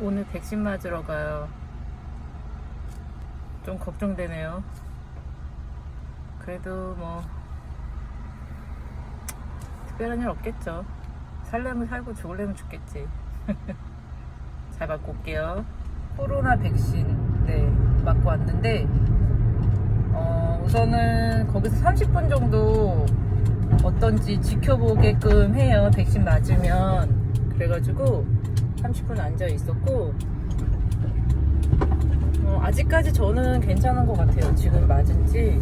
오늘 백신 맞으러 가요. 좀 걱정되네요. 그래도 뭐 특별한 일 없겠죠. 살려면 살고 죽을려면 죽겠지. 잘 맞고 올게요. 코로나 백신 네 맞고 왔는데 어, 우선은 거기서 30분 정도 어떤지 지켜보게끔 해요. 백신 맞으면 그래가지고 30분 앉아 있었고 어, 아직까지 저는 괜찮은 것 같아요. 지금 맞은 지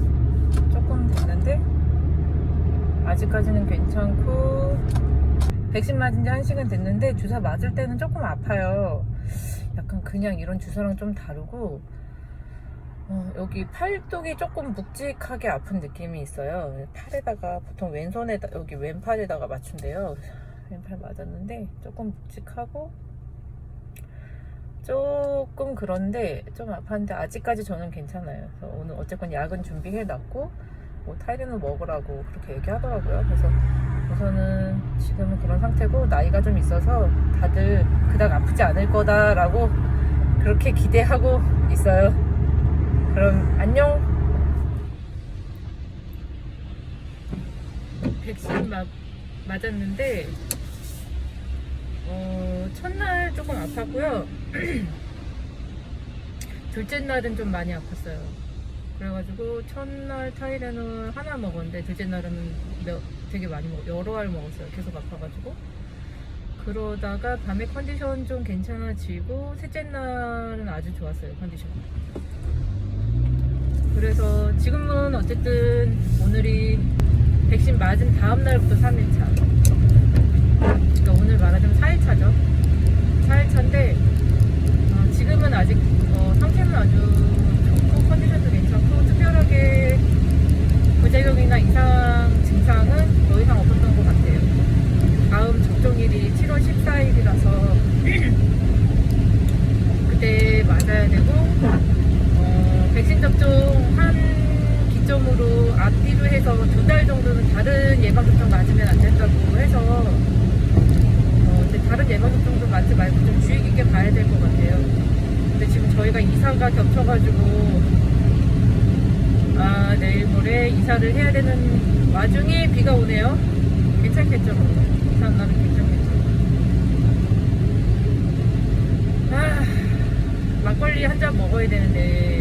조금 됐는데 아직까지는 괜찮고 백신 맞은 지 1시간 됐는데 주사 맞을 때는 조금 아파요. 약간 그냥 이런 주사랑 좀 다르고 어, 여기 팔뚝이 조금 묵직하게 아픈 느낌이 있어요. 팔에다가 보통 왼손에다 여기 왼팔에다가 맞춘대요. 왼팔 맞았는데 조금 묵직하고 조금 그런데 좀 아팠는데 아직까지 저는 괜찮아요. 그래서 오늘 어쨌건 약은 준비해 놨고 뭐 타이레놀 먹으라고 그렇게 얘기하더라고요. 그래서 우선은 지금은 그런 상태고 나이가 좀 있어서 다들 그닥 아프지 않을 거다라고 그렇게 기대하고 있어요. 그럼 안녕. 백신 맞, 맞았는데 어, 첫날 조금 아팠고요. 둘째 날은 좀 많이 아팠어요. 그래가지고 첫날 타이레놀 하나 먹었는데 둘째 날은 몇- 되게 많이 먹, 여러 알 먹었어요. 계속 아파가지고. 그러다가 밤에 컨디션 좀 괜찮아지고 셋째 날은 아주 좋았어요 컨디션. 그래서 지금은 어쨌든 오늘이 백신 맞은 다음 날부터 3일차. 그러니까 오늘 말하자면 4일차죠. 4일차인데 어, 지금은 아직 어, 상태는 아주 좋고 컨디션도 괜찮고 특별하게 부작용이나 이상 증상은 더 이상 없었던 것 같아요. 다음 접종일이 7월 14일이라서 그때 맞아야 되고 어, 백신 접종 한 기점으로 앞뒤로 해서 두 달 정도는 다른 예방접종 맞으면 안 된다고 해서 어, 근데 다른 예방접종도 맞지 말고 좀 주의 깊게 봐야 될 것 같아요. 근데 지금 저희가 이사가 겹쳐가지고 아 내일 모레 이사를 해야 되는 와중에 비가 오네요. 괜찮겠죠? 뭐. 이사 나면 괜찮겠죠? 아 막걸리 한 잔 먹어야 되는데